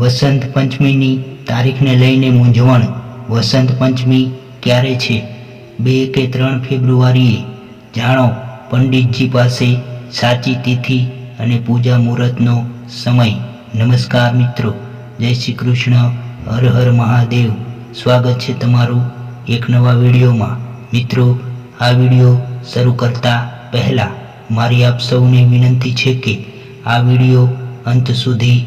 વસંત પંચમીની તારીખને લઈને મૂંઝવણ વસંત પંચમી ક્યારે છે? બે કે ત્રણ ફેબ્રુઆરીએ? જાણો, પંડિતજી પાસે સાચી તિથિ અને પૂજા મુહૂર્તનો સમય. નમસ્કાર મિત્રો, જય શ્રી કૃષ્ણ, હર હર મહાદેવ. સ્વાગત છે તમારું એક નવા વિડીયોમાં. મિત્રો, આ વીડિયો શરૂ કરતા પહેલાં મારી આપ સૌને વિનંતી છે કે આ વીડિયો અંત સુધી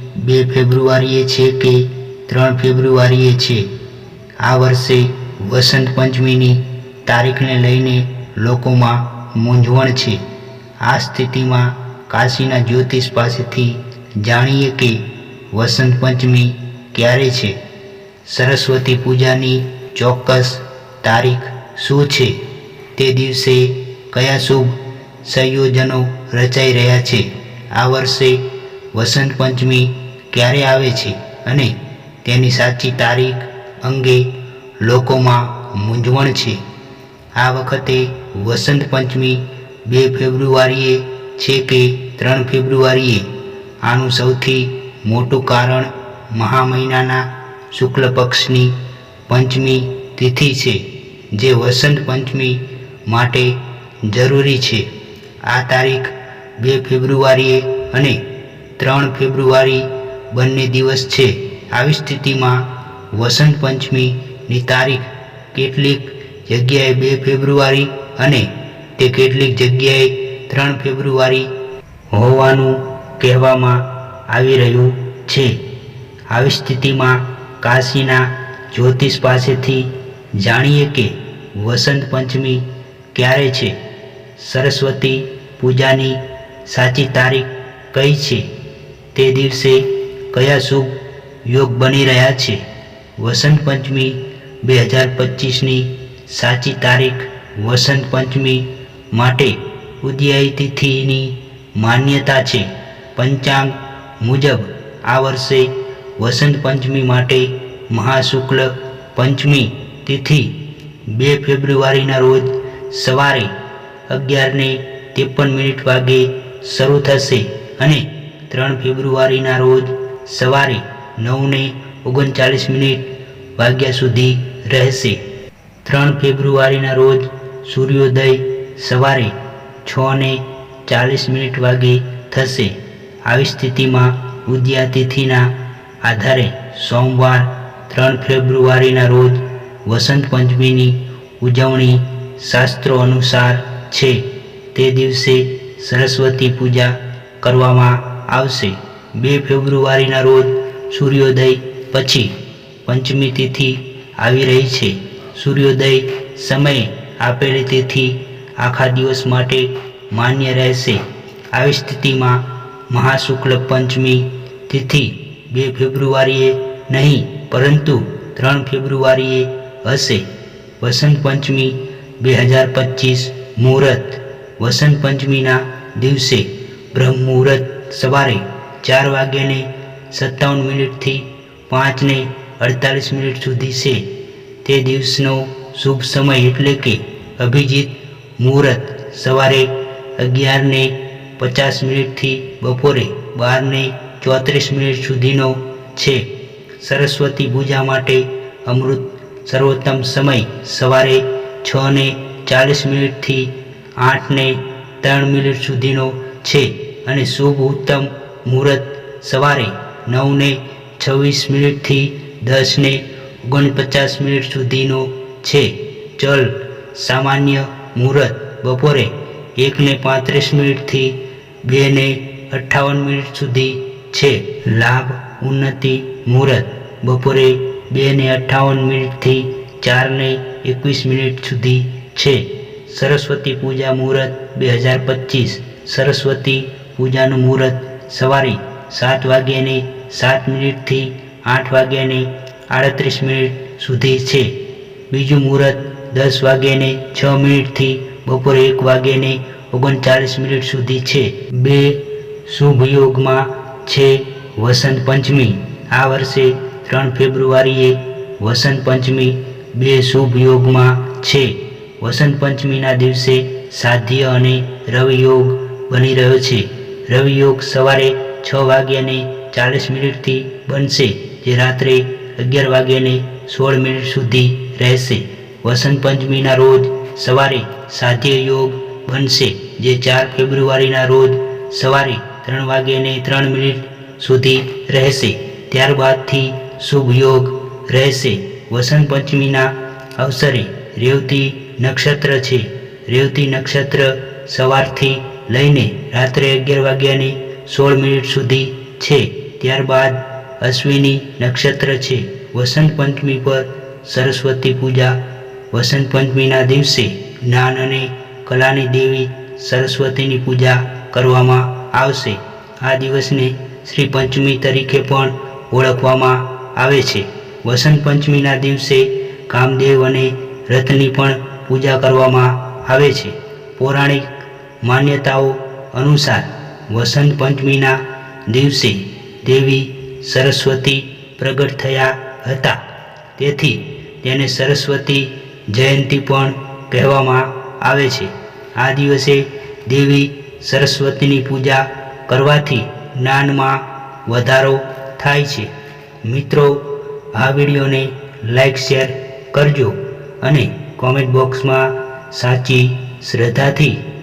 બે ફેબ્રુઆરીએ છે કે ત્રણ ફેબ્રુઆરીએ છે. આ વર્ષે વસંત પંચમીની તારીખને લઈને લોકોમાં મૂંઝવણ છે. આ સ્થિતિમાં કાશીના જ્યોતિષ પાસેથી જાણીએ કે વસંત પંચમી ક્યારે છે? સરસ્વતી પૂજાની ચોક્કસ તારીખ શું છે? તે દિવસે કયા શુભ સંયોજનો રચાઈ રહ્યા છે? આ વર્ષે વસંત પંચમી ક્યારે આવે છે અને તેની સાચી તારીખ, અંગે લોકોમાં મૂંઝવણ છે. આ વખતે વસંત પંચમી બે ફેબ્રુઆરીએ છે કે ત્રણ ફેબ્રુઆરીએ. આનું સૌથી મોટું કારણ મહા મહિનાના શુક્લ પક્ષની પંચમી તિથિ છે, જે વસંત પંચમી માટે જરૂરી છે. આ તારીખ બે ફેબ્રુઆરીએ અને ત્રણ ફેબ્રુઆરી બંને દિવસ છે. આવી સ્થિતિમાં વસંત પંચમીની તારીખ કેટલીક જગ્યાએ બે ફેબ્રુઆરી અને તે કેટલીક જગ્યાએ ત્રણ ફેબ્રુઆરી હોવાનું કહેવામાં આવી રહ્યું છે. આવી સ્થિતિમાં કાશીના જ્યોતિષ પાસેથી જાણીએ કે વસંત પંચમી ક્યારે છે? સરસ્વતી પૂજાની સાચી તારીખ કઈ છે? તે દિવસે કયા શુભ યોગ બની રહ્યા છે? વસંત પંચમી બે હજાર પચીસની સાચી તારીખ વસંત પંચમી માટે ઉદયાય તિથિની માન્યતા છે. પંચાંગ મુજબ આ વર્ષે વસંત પંચમી માટે મહાશુક્લ પંચમી તિથિ બે ફેબ્રુઆરીના રોજ સવારે અગિયારને ત્રેપન મિનિટ વાગે શરૂ થશે અને ત્રણ ફેબ્રુઆરીના રોજ સવારે નવને ઓગણચાલીસ મિનિટ વાગ્યા સુધી રહેશે. ત્રણ ફેબ્રુઆરીના રોજ સૂર્યોદય સવારે છ ને ચાલીસ મિનિટ વાગે થશે. આવી સ્થિતિમાં ઉદ્યાતિથિના આધારે સોમવાર ત્રણ ફેબ્રુઆરીના રોજ વસંત પંચમીની ઉજવણી શાસ્ત્રો અનુસાર છે. તે દિવસે સરસ્વતી પૂજા કરવામાં આવશે. બે ફેબ્રુઆરીના રોજ સૂર્યોદય પછી પંચમી તિથિ આવી રહી છે. સૂર્યોદય સમયે આપેલી તિથિ આખા દિવસ માટે માન્ય રહેશે. આવી સ્થિતિમાં મહાશુક્લ પંચમી તિથિ બે ફેબ્રુઆરીએ નહીં, પરંતુ ત્રણ ફેબ્રુઆરીએ હશે. વસંત પંચમી બે હજાર પચીસ મુહૂર્ત. વસંત પંચમીના દિવસે બ્રહ્મ મુહૂર્ત સવારે ચાર વાગ્યાને સત્તાવન મિનિટથી પાંચને અડતાલીસ મિનિટ સુધી છે. તે દિવસનો શુભ સમય એટલે કે અભિજીત મુહૂર્ત સવારે અગિયારને પચાસ મિનિટથી બપોરે બારને ચોત્રીસ મિનિટ સુધીનો છે. સરસ્વતી પૂજા માટે અમૃત સર્વોત્તમ સમય સવારે છ ને ચાલીસ મિનિટથી આઠને ત્રણ મિનિટ સુધીનો છે અને શુભ ઉત્તમ મુહૂર્ત સવારે નવને છવ્વીસ મિનિટથી દસને ઓગણપચાસ મિનિટ સુધીનો છે. ચલ, સામાન્ય મુહૂર્ત બપોરે એકને પાંત્રીસ મિનિટથી બેને અઠ્ઠાવન મિનિટ સુધી છે. લાભ, ઉન્નતિ મુહૂર્ત બપોરે બેને અઠ્ઠાવન મિનિટથી ચારને એકવીસ મિનિટ સુધી છે. સરસ્વતી પૂજા મુહૂર્ત બે હજાર પચીસ. સરસ્વતી પૂજાનું મુહૂર્ત સવારે સાત વાગ્યાને સાત મિનિટથી આઠ વાગ્યાને આડત્રીસ મિનિટ સુધી છે. બીજું મુહૂર્ત દસ વાગ્યાને છ મિનિટથી બપોરે એક વાગ્યાને ઓગણચાલીસ મિનિટ સુધી છે. બે શુભ યોગમાં છે વસંત પંચમી. આ વર્ષે ત્રણ ફેબ્રુઆરીએ વસંત પંચમી બે શુભ યોગમાં છે. વસંત પંચમીના દિવસે સાધ્ય અને રવિયોગ બની રહ્યો છે. રવિ યોગ સવારે છ વાગ્યાને ચાલીસ મિનિટથી બનશે, જે રાત્રે અગિયાર વાગ્યાને સોળ મિનિટ સુધી રહેશે. વસંત પંચમીના રોજ સવારે સાધ્ય યોગ બનશે, જે ચાર ફેબ્રુઆરીના રોજ સવારે ત્રણ વાગ્યાને ત્રણ મિનિટ સુધી રહેશે. ત્યારબાદથી શુભ યોગ રહેશે. વસંત પંચમીના અવસરે રેવતી નક્ષત્ર છે. રેવતી નક્ષત્ર સવારથી લઈને રાત્રે અગિયાર વાગ્યાની સોળ મિનિટ સુધી છે. ત્યારબાદ અશ્વિની નક્ષત્ર છે. વસંત પંચમી પર સરસ્વતી પૂજા. વસંત પંચમીના દિવસે જ્ઞાન અને કલાની દેવી સરસ્વતીની પૂજા કરવામાં આવશે. આ દિવસને શ્રી પંચમી તરીકે પણ ઓળખવામાં આવે છે. વસંત પંચમીના દિવસે કામદેવ અને રથની પણ પૂજા કરવામાં આવે છે. પૌરાણિક માન્યતાઓ અનુસાર વસંત પંચમીના દિવસે દેવી સરસ્વતી પ્રગટ થયા હતા. તેથી તેને સરસ્વતી જયંતી પણ કહેવામાં આવે છે. આ દિવસે દેવી સરસ્વતીની પૂજા કરવાથી જ્ઞાનમાં વધારો થાય છે. મિત્રો, આ વિડીયોને લાઈક, શેર કરજો અને કોમેન્ટ બોક્સમાં સાચી શ્રદ્ધાથી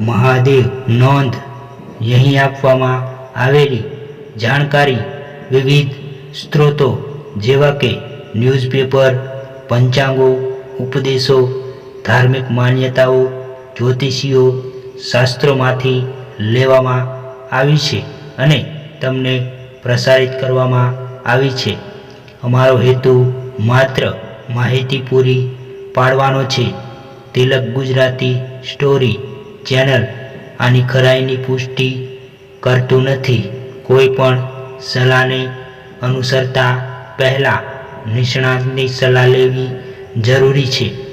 મહાદેવ નોંધ અહીં આપવામાં આવેલી જાણકારી વિવિધ સ્ત્રોતો જેવા કે ન્યૂઝપેપર, પંચાંગો, ઉપદેશો, ધાર્મિક માન્યતાઓ, જ્યોતિષીઓ, શાસ્ત્રોમાંથી લેવામાં આવી છે અને તમને પ્રસારિત કરવામાં આવી છે. અમારો હેતુ માત્ર માહિતી પૂરી પાડવાનો છે. Tilak Gujarati story channel. આની ખરાઈની પુષ્ટિ કરતું નથી. કોઈ પણ સલાહને અનુસરતા પહેલાં નિષ્ણાતની સલાહ લેવી જરૂરી છે.